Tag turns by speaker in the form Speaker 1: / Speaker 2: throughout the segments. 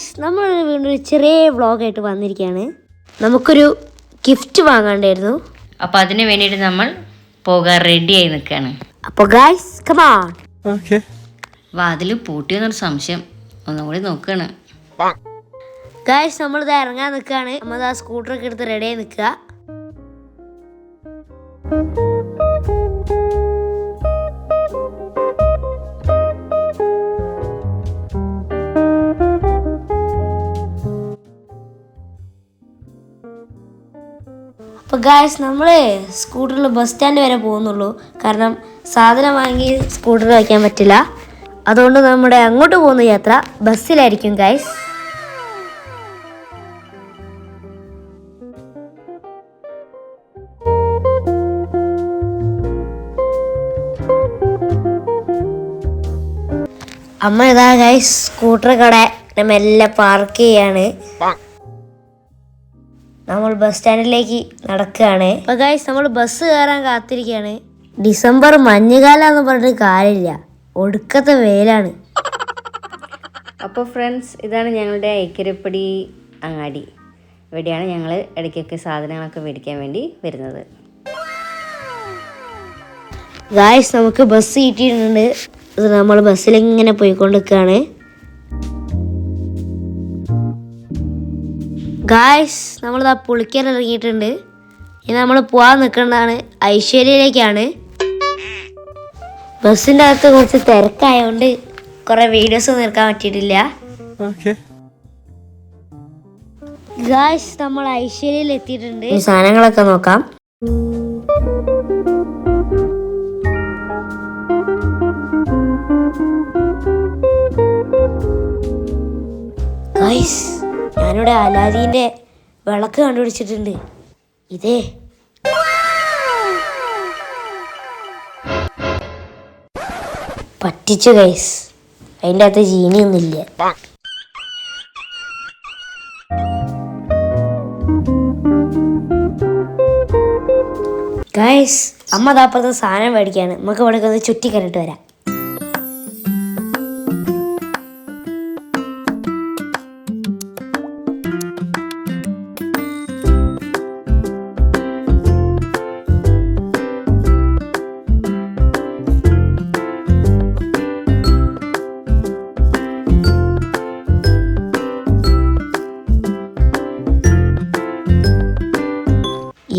Speaker 1: Guys നമ്മൾ വീണ്ടും ഒരു ചെറിയ വ്ളോഗായിട്ട് വന്നിരിക്കുകയാണ്. നമുക്കൊരു ഗിഫ്റ്റ് വാങ്ങണ്ടായിരുന്നു.
Speaker 2: അപ്പോൾ അതിന് വേണ്ടിയിട്ട് നമ്മൾ പോകാൻ റെഡിയായി നിൽക്കുകയാണ്.
Speaker 1: അപ്പോൾ ഗായ്സ് കമാൺ
Speaker 3: പൂട്ടി
Speaker 2: വാതിൽ പൂട്ടിയെന്നൊരു സംശയം. ഒന്നും കൂടി നോക്കുകയാണ്
Speaker 1: ഗായ്സ് നമ്മളിത് ഇറങ്ങാൻ നിൽക്കുകയാണ്. നമ്മൾ ആ സ്കൂട്ടറൊക്കെ എടുത്ത് റെഡിയായി നിൽക്കുക. അപ്പോൾ ഗായ്സ് നമ്മൾ സ്കൂട്ടറിൽ ബസ് സ്റ്റാൻഡ് വരെ പോകുന്നുള്ളൂ. കാരണം സാധനം വാങ്ങി സ്കൂട്ടറിൽ വയ്ക്കാൻ പറ്റില്ല. അതുകൊണ്ട് നമ്മുടെ അങ്ങോട്ട് പോകുന്ന യാത്ര ബസ്സിലായിരിക്കും ഗായ്സ് അമ്മ ഇതാ ഗൈസ് സ്കൂട്ടർ കട. മെല്ലെ പാർക്ക് ചെയ്യാണ്. നമ്മൾ ബസ് സ്റ്റാൻഡിലേക്ക് നടക്കുകയാണ്. അപ്പൊ ഗൈസ് നമ്മൾ ബസ് കയറാൻ കാത്തിരിക്കുകയാണ്. ഡിസംബർ മഞ്ഞുകാലം എന്ന് പറഞ്ഞിട്ട് കാര്യമില്ല. ഒടുക്കത്തെ വെയിലാണ്.
Speaker 2: അപ്പോൾ ഫ്രണ്ട്സ് ഇതാണ് ഞങ്ങളുടെ ഐക്കരപ്പടി അങ്ങാടി. ഇവിടെയാണ് ഞങ്ങൾ ഇടയ്ക്കൊക്കെ സാധനങ്ങളൊക്കെ മേടിക്കാൻ വേണ്ടി വരുന്നത്.
Speaker 1: ഗായ്സ് നമുക്ക് ബസ് കിട്ടിയിട്ടുണ്ട്. ഇത് നമ്മൾ ബസ്സിൽ ഇങ്ങനെ പോയിക്കൊണ്ടിരിക്കുകയാണ്. ഗായ്സ് നമ്മളിതാ പുളിക്കാൻ ഇറങ്ങിയിട്ടുണ്ട്. ഇനി നമ്മൾ പോകാൻ നിൽക്കേണ്ടതാണ് ഐശ്വര്യയിലേക്കാണ്. ബസ്സിന്റെ അകത്ത് കുറച്ച് തിരക്കായതുകൊണ്ട് കുറേ വീഡിയോസ് ഒന്നും നിൽക്കാൻ പറ്റിയിട്ടില്ല. ഗായ്സ് നമ്മൾ ഐശ്വര്യയിൽ എത്തിയിട്ടുണ്ട്. സാധനങ്ങളൊക്കെ നോക്കാം. ഗായ്സ് ഞാനിവിടെ അലാദീന്റെ വിളക്ക് കണ്ടുപിടിച്ചിട്ടുണ്ട്. ഇതേ. പറ്റിച്ചു ഗൈസ് അതിന്റെ അകത്ത് ജീനിയൊന്നുമില്ല. ഗൈസ് അമ്മ താപ്പുറത്ത് സാധനം മേടിക്കാണ്. നമുക്ക് ഇവിടെ ഒന്ന് ചുറ്റി കണ്ടിട്ട് വരാം.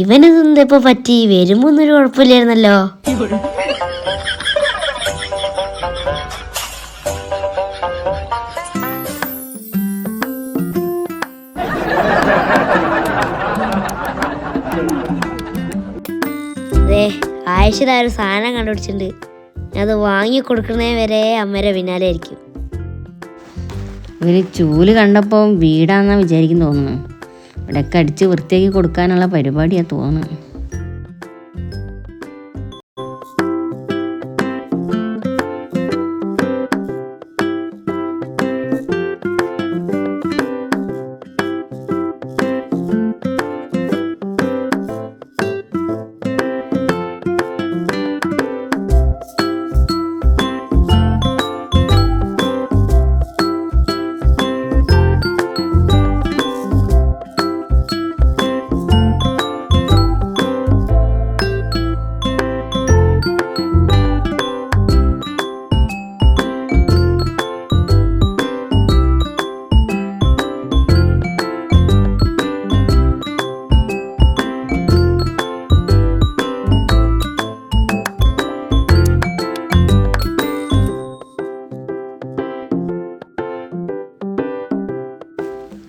Speaker 1: ഇവനിതെന്താ ഇപ്പൊ പറ്റി? വരുമ്പോ ഒന്നും ഒരു കുഴപ്പമില്ലായിരുന്നല്ലോ. ആയിഷത ഒരു സാധനം കണ്ടുപിടിച്ചിട്ടുണ്ട്. അത് വാങ്ങി കൊടുക്കുന്നേ വരെ അമ്മയുടെ പിന്നാലെ ആയിരിക്കും.
Speaker 2: ഇവർ ചൂൽ കണ്ടപ്പോൾ വീടാന്നാ വിചാരിക്കും തോന്നുന്നു. ഇവിടെയൊക്കെ അടിച്ച് വൃത്തിയാക്കി കൊടുക്കാനുള്ള പരിപാടിയാണ് തോന്നുന്നു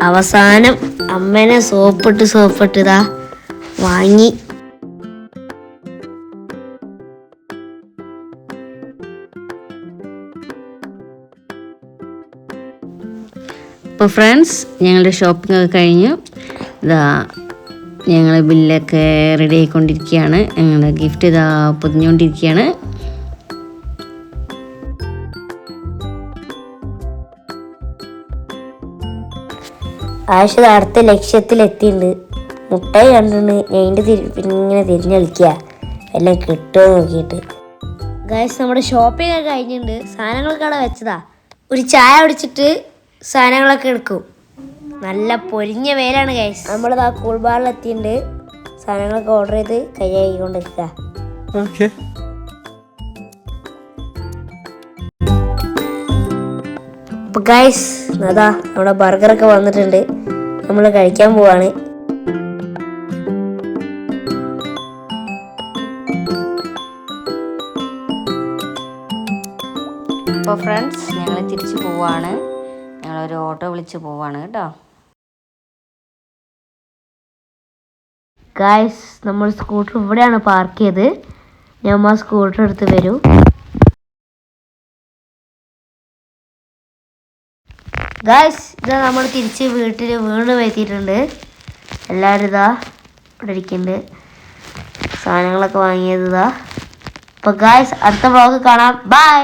Speaker 1: അവസാനം അമ്മനെ സോപ്പിട്ട് സോപ്പിട്ട് ഇതാ വാങ്ങി.
Speaker 2: അപ്പോൾ ഫ്രണ്ട്സ് ഞങ്ങളുടെ ഷോപ്പിംഗ് ഒക്കെ കഴിഞ്ഞു. ഇതാ ഞങ്ങൾ ബില്ലൊക്കെ റെഡി ആയിക്കൊണ്ടിരിക്കുകയാണ്. ഞങ്ങളുടെ ഗിഫ്റ്റ് ഇതാ പൊതിഞ്ഞുകൊണ്ടിരിക്കുകയാണ്.
Speaker 1: ആശ അടുത്ത ലക്ഷ്യത്തിലെത്തിയിട്ടുണ്ട് മുട്ടായി കണ്ടിട്ട് ഞാൻ അതിന്റെ തിരി ഇങ്ങനെ തിരിഞ്ഞ് കളിക്കുക എല്ലാം കിട്ടുമോ നോക്കിയിട്ട്. ഗൈസ് നമ്മുടെ ഷോപ്പിംഗ് ഒക്കെ കഴിഞ്ഞിട്ടുണ്ട് സാധനങ്ങളൊക്കെ അവിടെ വെച്ചതാ. ഒരു ചായ കുടിച്ചിട്ട് സാധനങ്ങളൊക്കെ എടുക്കും. നല്ല പൊരിഞ്ഞ വേലാണ് ഗൈസ് നമ്മളിതാ കൂൾ ബാറിൽ എത്തിയിട്ടുണ്ട് സാധനങ്ങളൊക്കെ ഓർഡർ ചെയ്ത് കൈയായിക്കൊണ്ടിരിക്കുക
Speaker 3: Okay.
Speaker 1: അപ്പൊ ഗൈസ് അതാ നമ്മുടെ ബർഗറൊക്കെ വന്നിട്ടുണ്ട്. നമ്മൾ കഴിക്കാൻ പോവാണ്.
Speaker 2: അപ്പോൾ ഫ്രണ്ട്സ് ഞങ്ങൾ തിരിച്ചു പോവാണ്. ഞങ്ങളൊരു ഓട്ടോ വിളിച്ച് പോവാണ് കേട്ടോ.
Speaker 1: ഗായ്സ് നമ്മൾ സ്കൂട്ടർ ഇവിടെയാണ് പാർക്ക് ചെയ്ത്. ഞാൻ ആ സ്കൂട്ടർ എടുത്ത് വരൂ. ഗായ്സ് ഇതാ നമ്മൾ തിരിച്ച് വീട്ടിൽ വീണ്ടും എത്തിയിട്ടുണ്ട്. എല്ലാവരും ഇതാ ഇവിടെ ഇരിക്കുന്നുണ്ട് സാധനങ്ങളൊക്കെ വാങ്ങിയത് ഇതാ. അപ്പോൾ ഗായ്സ് അടുത്ത വ്ളോഗ് കാണാം. ബൈ